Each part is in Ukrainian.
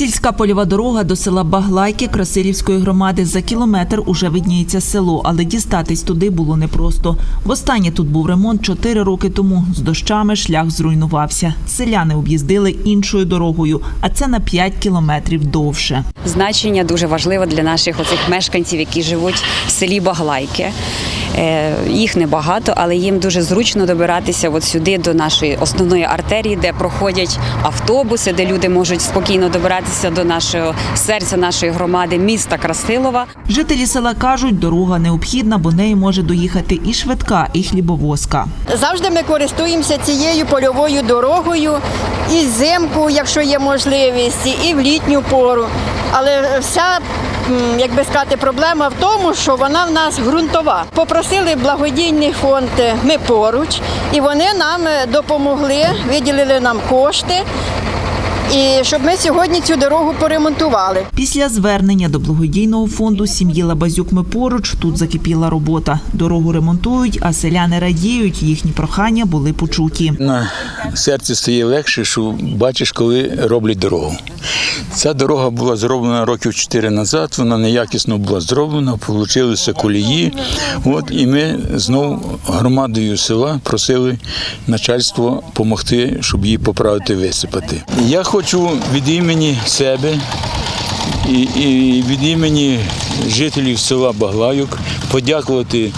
Сільська польова дорога до села Баглайки Красилівської громади за кілометр уже видніється село, але дістатись туди було непросто. Востаннє тут був ремонт чотири роки тому. З дощами шлях зруйнувався. Селяни об'їздили іншою дорогою, а це на 5 кілометрів довше. Значення дуже важливо для наших оцих мешканців, які живуть в селі Баглайки. Е, Їх небагато, але їм дуже зручно добиратися от сюди до нашої основної артерії, де проходять автобуси, де люди можуть спокійно добиратися до нашого серця нашої громади, міста Красилова. Жителі села кажуть, дорога необхідна, бо нею може доїхати і швидка, і хлібовозка. Завжди ми користуємося цією польовою дорогою і взимку, якщо є можливість, і в літню пору. Але вся, як би сказати, проблема в тому, що вона в нас ґрунтова. Попросили благодійний фонд ми поруч, і вони нам е, допомогли, виділили нам кошти. І щоб ми сьогодні цю дорогу поремонтували. Після звернення до благодійного фонду сім'ї Лабазюк ми поруч тут закипіла робота. Дорогу ремонтують, а селяни радіють. Їхні прохання були почуті. На серці стає легше, що бачиш, коли роблять дорогу. Ця дорога була зроблена років 4 назад, вона неякісно була зроблена, получилися колії. От, і ми знову громадою села просили начальство допомогти, щоб її поправити, висипати. Я хочу від імені себе і, і від імені жителів села Баглаюк подякувати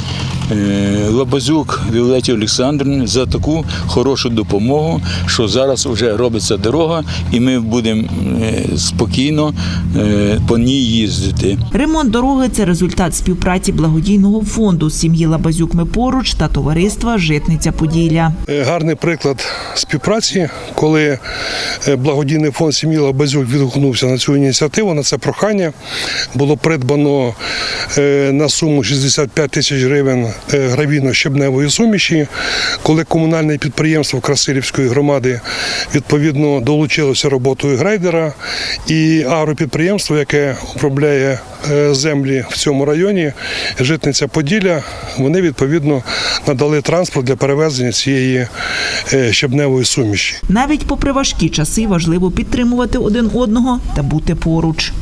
Лабазюк Віолеті Олександрівні за таку хорошу допомогу, що зараз вже робиться дорога, і ми будемо е, спокійно е, по ній їздити. Ремонт дороги це результат співпраці благодійного фонду сім'ї Лабазюк ми поруч та товариства Житниця Поділля. Е, гарний приклад співпраці, коли е, благодійний фонд сім'ї Лабазюк відгукнувся на цю ініціативу, на це прохання. Було придбано е, на суму 65 тисяч гривень е, гравійно-щебневої суміші. Коли комунальне підприємство Красилівської громади відповідно долучилося роботою грейдера і агропідприємство, яке управляє е, землі в цьому районі, житниця Поділля, вони відповідно надали транспорт для перевезення цієї е, щебневої суміші. Навіть попри важкі часи важливо підтримувати один одного та бути поруч.